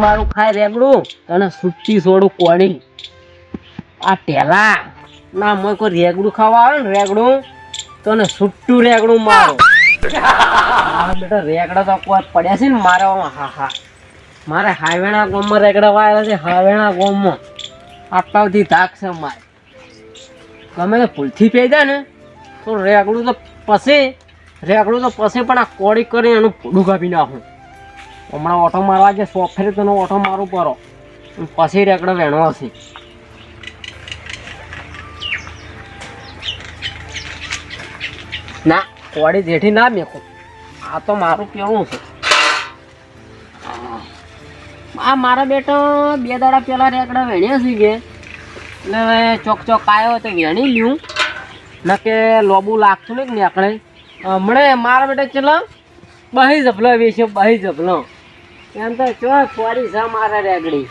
મારું ખાય રેગડું. તને સુટ્ટી સોડું કોણી. આ ટેલા. ના, મોય કોઈ રેગડું ખાવા આવે ને રેગડું, તને સુટ્ટું રેગડું મારો. બેટા રેગડા તો કોઈ પડ્યા છે ને મારા હા હા. મારે હાવેણા ગોમમાં રેગડા વાયેલા છે, હાવેણા ગોમમાં. આટલાથી ધાક છે મારે. ગમે તો ભૂલથી પી જાય ને? તો રેગડું તો પછી રેગડું તો પછી પણ આ કોળી કરી એનું ભૂડું કાપી નાખું. હમણાં ઓટો મારવા જે સોફેર તને ઓટો મારું પરો પછી રેકડો વેણવો હશે ના, કોડી જેઠી ના મેકું. આ તો મારું કેવું છે. આ મારા બેટો બે દાડા પહેલાં રેકડા વેણ્યા છે કે. એટલે હવે ચોક ચોક આવ્યો તો વેણી લ્યું. ન કે લોબુ લાગતું નહીં ને આપણે હમણાં મારા બેટા ચલો બહી જપલો વેચ્યો, બહી જપલો એમ તો ચો ફોરી છે મારા રેગડી.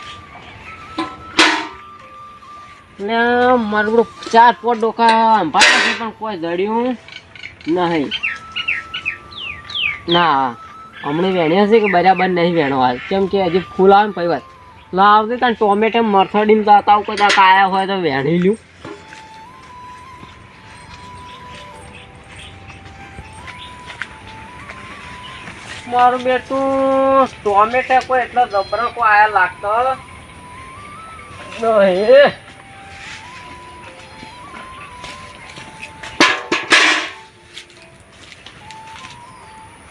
ને મારું ચાર પોટ ડોકા અંભાતા છે પણ કોઈ દડ્યું નહીં. ના, હમણાં વેણ્યા છે કે બરાબર નહીં વેણવા કેમ કે હજી ફૂલ આવે ને પછી વાત. લાવતી ત્યાં ટોમેટો મરથડીને કોઈ કદાચ આવ્યા હોય તો વેણી લ્યું. મારું બેટું ટોમેટો કોઈ એટલો જબરો કોઈ આયા લાગતો. નહીં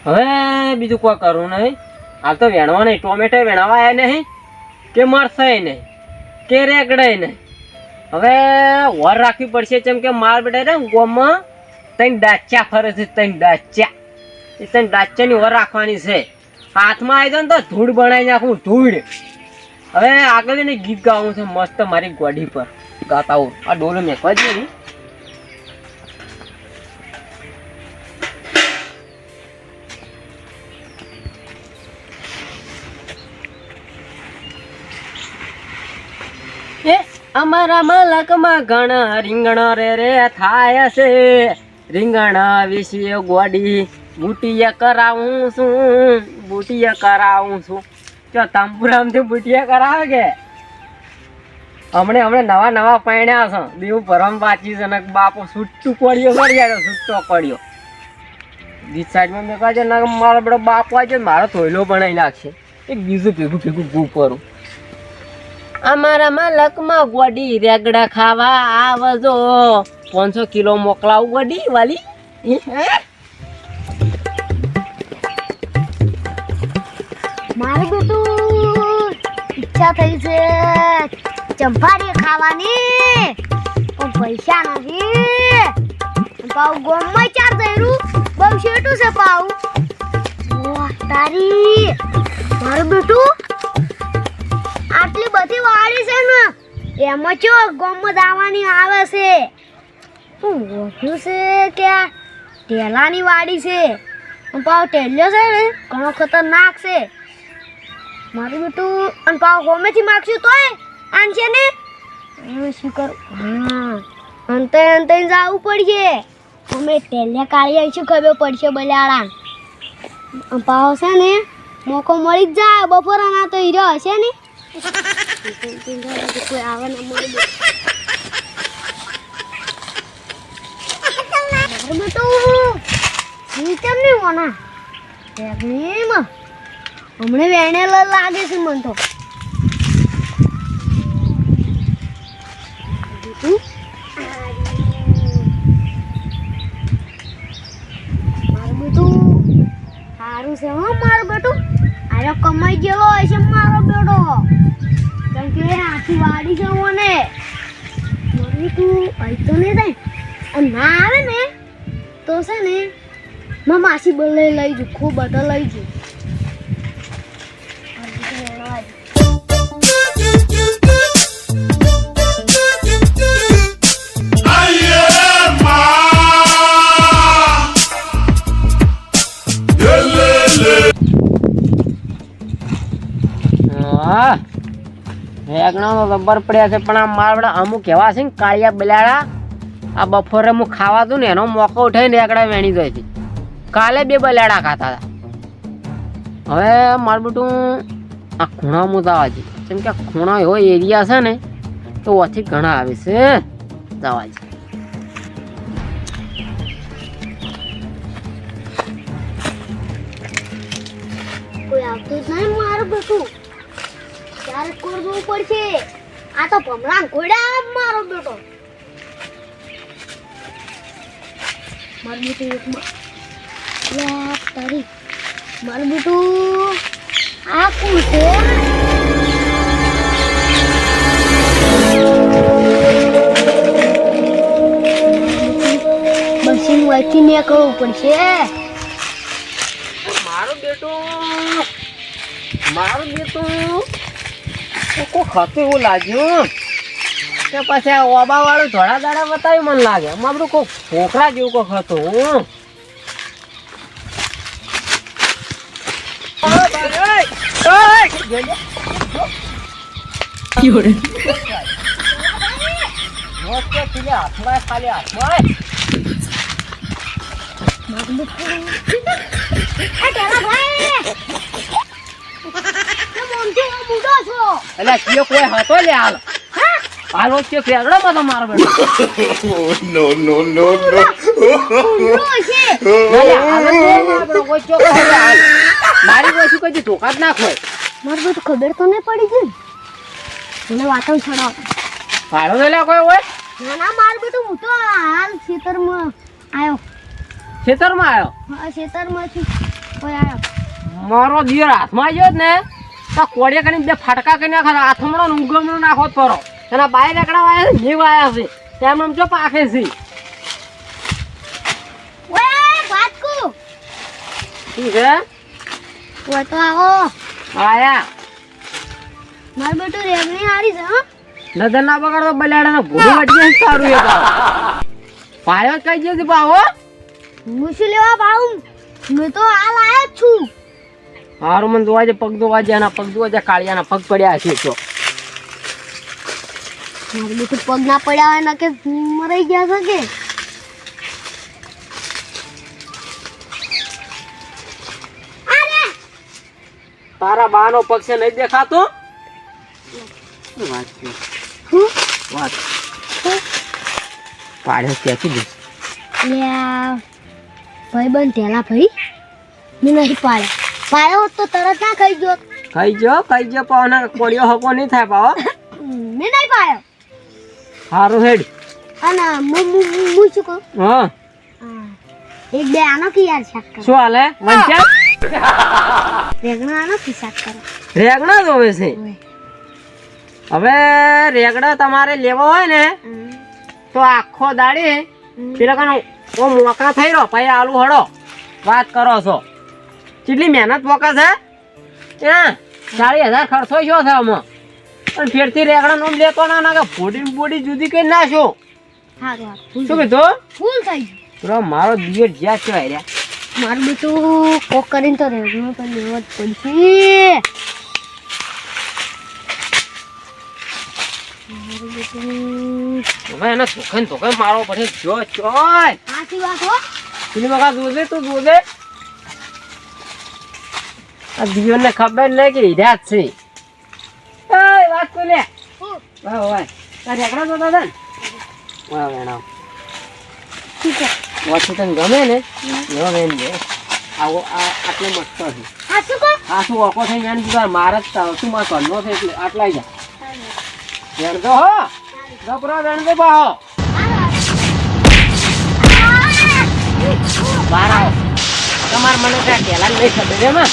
હવે બીજું કોઈ કરવું નહીં. હાલ તો વેણવા નહીં. ટોમેટો વેણવા આવ્યા નહીં કે મરશે નહીં કે રેગડાય નહીં. હવે વર રાખવી પડશે જેમ કે માર બેટા રે ગોમાં તઈ ડાચ્યા ફરે છે તઈ ડાચ્યા તઈ ડાચ્યાની વર રાખવાની છે. હાથમાં આવી જાય ને તો ધૂળ બનાવી નાખું, ધૂળ. હવે આગળ એને ગીત ગાવું છે, મસ્ત મારી ગોડી પર. ગાતા હું આ ડોલો મેકવા જઈએ નહીં અમારા મલકમાં ઘણા રીંગણ રે રે થાય છે. રીંગણ વિશે ગોડી. બુટીએ કરાવું છું, બુટિયા કરાવું છું. જો તાંબુરામથી બુટિયા કરાવે કે? હમણે હમણે નવા નવા પૈણ્યા છે. દીવું પરમ વાંચી છે ને બાપો છૂટું પડ્યો કરી આવ્યો છૂટો પડ્યો. બીજ સાઈડમાં મેં કહે છે ને મારો બધો બાપો આજે મારો થોયલો બનાવી નાખશે. એક બીજું ભેગું ભેગું ગુ કરું. અમારા માલકમાં ગોડી રેગડા ખાવા આવજો. પાંચસો કિલો મોકલાવું ગોડી વાલી? મારે બેટું ઈચ્છા થઈ છે ચંપારી ખાવાની. પણ પૈસા નથી. પાવ ગોમમાં ચાર થયેલું બહુ શેટું છે પાવ. તારી. મારું બેટું. આટલી બધી વાળી છે ને, એમાં ચો ગોમમાં દાવાની આવે છે. શું ઓછું છે કે ટેલાની વાડી છે? પાવ ટેલ્યો છે ઘણો ખતરનાક છે. મારું બેટું અને પાવ ગોમેથી માગશું તોય? આનશે ને? શું કરું? હા. અંતે અંતે જવું પડશે. અમે ટેલ્યા કાઢી આવીશું, ખબર પડશે બલાડા. પાવ છે ને, મોકો મળી જ જાય, બપોરના તો હીરો હશે ને. કોઈ આવે ના મળી મારું બેટું એમ હમણે વેણે લાગે છે મન તો? મારું સારું છે હો મારું બેટું. આરો કમાઈ ગયેલો હોય છે મારો બેટો. કેમ કે આખી વાડી છે મને મારું તું અહીં તો નહીં થાય. ના આવે ને, તો છે ને માં માસી બોલે લઈ જુ ખૂબ બધા લઈ જુ રેગણાનો રબર પડ્યા છે, પણ આ મારવડા અમુક એવા છે ને, કાળિયા બલાડા, આ બપોરે હું ખાવા દઉં ને, એનો મોકો ઉઠાઈને રેગડા વેણી જાય છે. કાલે બે બલાડા ખાતા હતા. હવે મારું બેટું આ ખૂણામાં જવાજી કેમ કે ખૂણા એવો એરિયા છે ને, તો ઓછી ઘણા આવે છે જવાજી કોઈ આવતું જ નહીં મારું બેટું. ત્યારે કરવું પડશે. આ તો ભમરા ઘોડા મારો બેટો. મારું બેટું એકમાં તારી મારું બેટું આ કોણ છે. બસીન વાંચી ને કરવું પડશે. મારો બેટો મારો બેટું કોઈ ખાતું એવું લાગ્યું. કે પછી આ ઓબા વાળું ધોળા દાડા બતાવ્યું મને લાગે. આમાં આપણું કોઈ ખોખરા જેવું કોઈ હતું. હું ખાલી હાથમાં એટલે કયો કોઈ હતો લે હાલ. હાલ વચ્ચે ફેરડો તો મારો બેટો. નો ને કોઈ ચોખ્ખો હવે મારી કોઈ શું કદી ધોકા જ નાખો મારું બધું ખબર તો નહીં પડી ગઈ મને વાતો છોડાવ ભાડો તો લે કોઈ હોય? ના ના મારું બેટું હું તો હાલ ખેતરમાં આવ્યો ખેતરમાં આવ્યો હા ખેતરમાંથી કોઈ આવ્યો મારો દિયર હાથમાં આવ્યો જ ને. તો કોડિયા કરીને બે ફટકા કરી નાખો હાથમણો ને ઉગમણો નાખો જ પરો એના બાય રેકડા વાયા છે જીવ આયા છે. તેમ આમ ચો પાકે છે. શું છે? ઓય તો આવો. આયા. મારું બેટું રેગણી હારી છે હા. નજર ના બગાડો બલાડા ભૂલું વટી જાય સારું એ પાવ પાયો જ કઈ જશે પાવો હું? શું લેવા પાઉં મેં તો હાલ આવ્યો જ છું. હારું મને જોવા છે પગ જોવા છે એના પગ જોવા છે કાળિયાના પગ પડ્યા છે તો. પગ ના પડ્યા હોય કે મરાઈ ગયા છે કે? અરે! તારા બાનો પગ છે નહીં દેખાતો? વાત છે? વાત. પાડે ક્યાંથી દે ભાઈ બંધ તેલા ભાઈ. મેં નહીં પાડ્યા હોત તો તરત ના ખાઈ ગયો ખાઈ જો ખાઈ જો પાવના કોળિયો હકો નહીં થાય પાવો મે નહીં પાયો. હારું હેડ. અને મુ મુ હું શું કહું? હા. એક બે આનો કી યાર શાક કરો. શું હાલે? વંચ્યા રેગણા આનો કી શાક કરો રેગડા જોવે છે. હવે રેગડા તમારે લેવો હોય ને તો આખો દાડી. પેલા કનો ઓ મોકા થઈ રહ્યો પછી આલુ હડો વાત કરો છો. કેટલી મહેનત મોકા છે ત્યાં ચાલીસ હજાર ખર્ચો શું છે આમાં. પણ ફેરથી રેગડા નોમ લેતો ના ના કે ફોડી બોડી જુદી કઈ નાખો શું કીધું? ફૂલ થઈ ગયું મારો દિયર જ્યાં છે રહ્યા મારું બેટું કોક કરીને તો રેગણો પણ લેવા જ પડશે. હવે એને ચોખે મારો પછી જો ચોય સાચી વાત હો. પેલી વખત જોજે તું જોજે. આ દિયર ખબર નહીં કે હીરા જ છે. એ વાત તો લે વાહ વાહ. રેકડા વાહ વેણા ઠીક છે વાંચી તને ગમે ને? એવો દે આવો આ આટલો મસ્ત છે. આ શું કહો? આ શું ઓકો થઈ જાય તું માર જ તાવ શું માર ઘરનો છે એટલે આટલાય જા વેણતો હો. ગપરો વેણતો પાહો બહાર આવો તમારે મને ત્યાં ટેલા નહીં ખબર એમાં?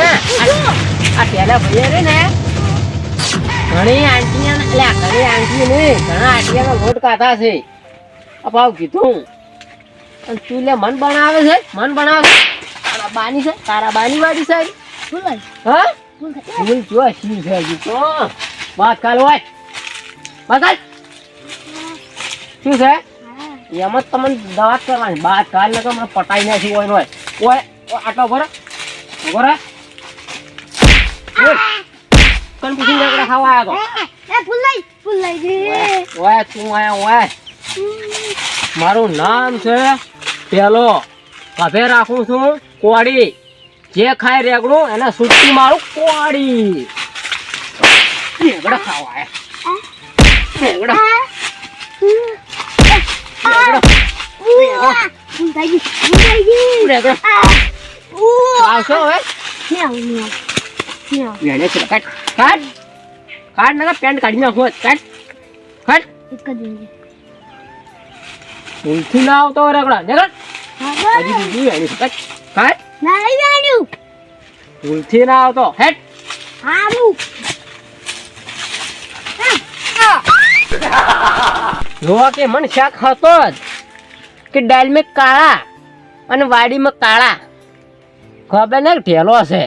આ- ટેલા ભાઈ ને. ઘણી આંટીઓ એટલે ઘણી આંટી ને ઘણા આંટીઓ લોટ કાઢા છે. અપાવ કીધું. અને તું મન બનાવે છે? મન બનાવે છે? તારા બાની વાડી છે? હા? જો શી છે હજી તો. વાત કાલ શું છે. એમ તમને દવા કરવાની. બાદ કાલ ને તમને પટાઈ નાખી હોય હોય. આટલો ભરો. ભરો. બોલ. કન પૂછીને રેકડા ખાવા આવ્યો એ ફૂલ લઈ ફૂલ લઈ દે તો ઓય તું આયા ઓય. મારું નામ છે પેલો. કભે રાખું છું કોડી જે ખાય રેગડું એને સુટ્ટી મારું કોડી રેગડા ખાવા આયા. રેગડા રેગડા રેગડા આવશો હવે? ન્યાવ, ન્યાવ, ન્યાવ. વેડે છે કાટ કાટ. કાટ નકા પેન્ટ કાઢી નાખો કાટ. કાટ. એક જ મિનિટ. ભૂલથી ના આવતો હોય રેગડા. હજી બીજી વેડી છે કાટ. કાટ. નહીં જાણ્યું. ભૂલથી ના આવતો. હેટ હારું. જોવા કે મન શાક હતો જ કે દાળ મેં કાળા અને વાડીમાં કાળા. ખબર ને ઠેલો છે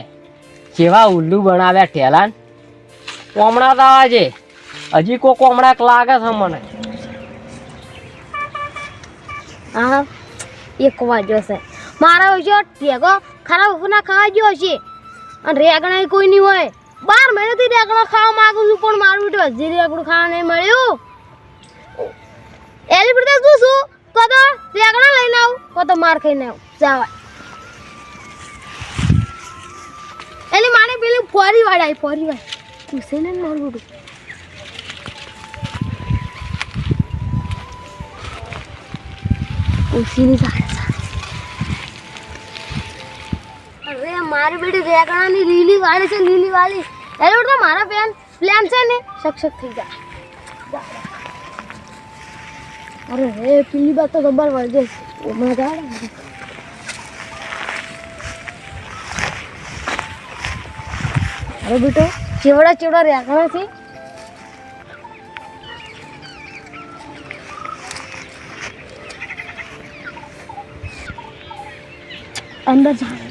જેવા ઉલ્લુ બનાવ્યા ઠેલા કોમડા તો છે. હજી કોઈ કોમડા લાગે છે મને. એક વાગ્યો છે મારા વિશે ઠેકો ખરાબ ના ખાવા ગયો છે. અને રેગણા કોઈ નહીં હોય. બાર મહિનાથી રેગણો ખાવા માંગુ છું, પણ મારું બેટું હજી રેગણું ખાવા નહીં મળ્યું. એની પ્રદેશ શું શું કો તો રેગણા લઈને આવું કો તો માર ખાઈને આવું. જવાય. પેલી ફોરી વાળાઈ ફોરી વાળી મારું બેટું રેગણાની લીલી વાળી છે, લીલી વાળી. એટલે મારા પ્લાન પ્લાન છે ને? સક્ષક થઈ જાય અરે રે પીલી બાત તો ખબર પડી જશે ઓમાં જાય અરે બેટો ચેવડા ચેવડા રેગણા છે અંદર જાય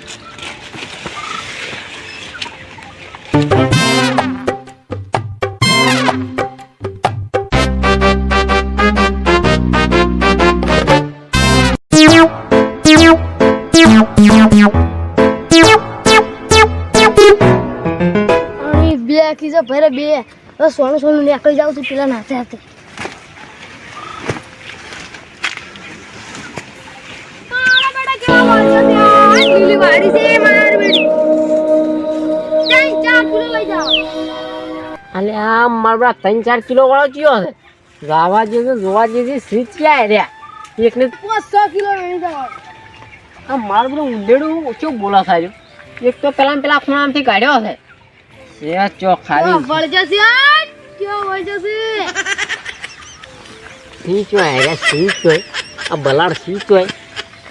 અને બે ખીજા ભરે બે. સોનું સોનું નીકળી જાઉં છું પેલા નાચે હાથે. છે? કિલો અને આ મારા ત્રણ ચાર કિલો વાળો કયો છે? ગાવા જેવી જોવા જેવી સ્વીચ ક્યાં રહ્યા? એકને પાંચસો કિલો લઈ આ મારું બધું ઉંદેડું ઓછું બોલા થાય એક તો પેલા પેલા ખૂણામાંથી કાઢ્યો છે. એ ચો કેવો ખાલી વળજો છે આ? કેવો વળજો છે? સીચ હોય હેરા સીચ હોય આ બલાડ સીચ હોય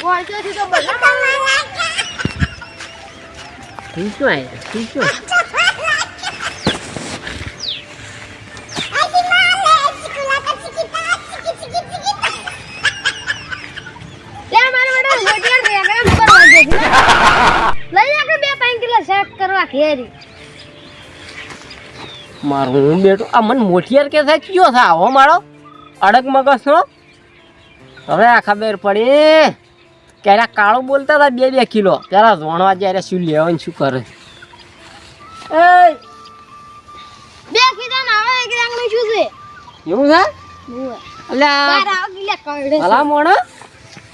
વળજો છે તો બધા મારવાના. સીચ હોય સીચ હોય લે મારા બેટા મોટી રેગડા ઉપર વળજો છે. લઈ જા કે બે પાંચ કિલો શેક કરવા ઘેરી મારું હું બેટો આ મને મોટિયાર કે થાય કયો થાય આવો મારો અડગ મગજનો હવે આ ખબર પડી. ક્યારે કાળો બોલતા હતા બે બે કિલો. ત્યારે જોણવા જ્યારે શું લેવાનું શું કરે? બે એક શું છે? એવું છે?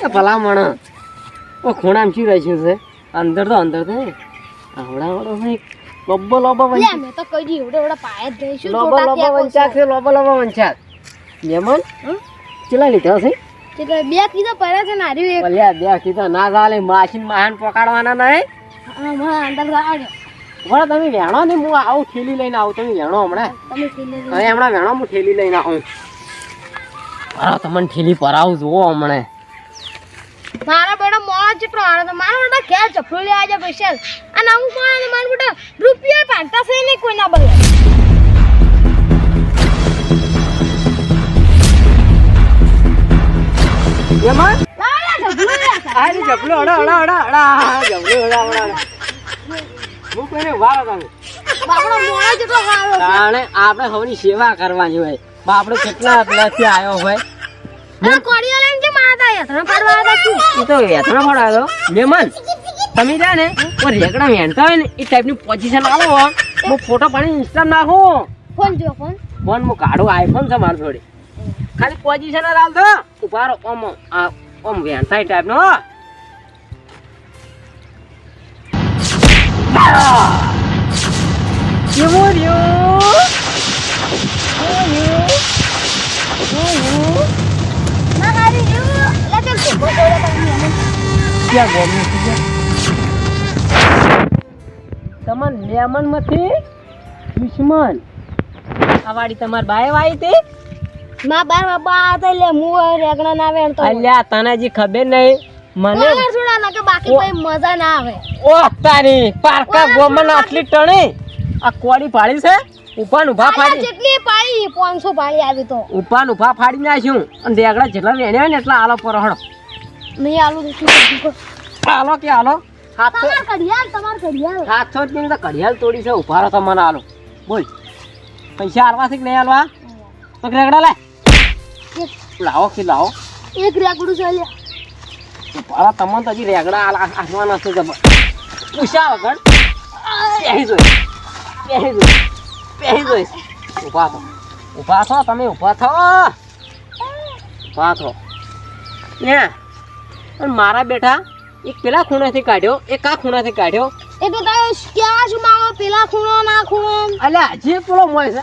એ ભલામણ. ઓ ખૂણામાં શું રહ્યું છે? અંદર તો અંદર તો આવડા આવડો લોબો લોબો લે મે તો કહી દીધું એવડે એવડે પાય જ જઈશું લોબો લોબો વંચાક છે? લોબો લોબો વંચાક લેમન? કેટલા લીધા છે? એટલે બે કીધા પડ્યા છે નારી એક. ભલે બે કીધા ના ચાલે માછીન માહન પકડવાના નહીં. હા, અંદર લાવજો. વળા તમે વેણો ને હું આવું ઠેલી લઈને આવું તમે વેણો હમણાં. તમે ખેલી હમણાં વેણો હું ઠેલી લઈને આવું. હા તમને ઠેલી પરાવું જુઓ હમણાં. મારા બેટા મોડા જેટલો આવે તો મારા બેટા ઘેર ચપલો લઈ આવજો પૈસા અને અમુક માણસ મારા બેટા રૂપિયા પાંચતા છે નહીં બદલે. લાવ હા. હું કોઈને તાણે આપણે સૌની સેવા કરવાની હોય. બાપડો કેટલા પેલાથી આવ્યો હોય. એ તમે રહ્યા ને રેકડા વેણતા હોય ને એ ટાઈપની પોઝિશન આવો હો, ફોટો પાડી ઇન્સ્ટા નાખું. ફોન જો ફોન. ફોન હું કાઢો આઈફોન છે મારી જોડે. ખાલી પોઝિશન જ આવતો ઊભા રહો ઓમ આ ઓમ વેણતા ટાઈપનો હો. કેવું રહ્યું? કેવું કેવું ના હારી ક્યાં તમાર લેમનમાંથી દુશ્મન આ વાડી તમાર બાય વાઈ તે માં બાર બાબા હતા લે મુ રેગણા ના આવે તો. અલ્યા તને જી ખબર નહીં. મને મને છોડા ના કે બાકી કોઈ મજા ના આવે? ઓહ તારી પારકા ગોમન આટલી ટણી. આ કોડી પાડી છે? ઉપાન ઊભા ફાડી જેટલી પાડી 500 પાડી આવી તો. ઉપાન ઊભા ફાડી નાખ્યું અને દેગડા જેટલા વેણ્યા ને એટલા આલો પર હળો નહીં આલુ આલો કે આલો? હાથો તમાર ઘડિયાળ તમાર ઘડિયાળ. હાથો જ નહીં તો ઘડિયાળ તોડી છે ઊભા રહો તો મને આલો. બોલ. પૈસા આલવા છે કે નહીં આલવા? તો રેગડા લે. લાવો કે લાવો? એક રેગડું છે લ્યા. ઉભારા તમને તો હજી રેગડા આલા આલવાના છે જબર. પૂછા વગર. પહેરી જોઈ. પહેરી જોઈ. પહેરી જોઈશ ઊભા થો. ઊભા થો તમે ઊભા થો. ઊભા થો. ને મારા બેટા એક પેલા ખૂણાથી કાઢ્યો એક આ ખૂણાથી કાઢ્યો. એ તો ક્યાં છું મારો પેલા ખૂણો ના ખૂણો અલ્યા હજી પેલો મોય છે.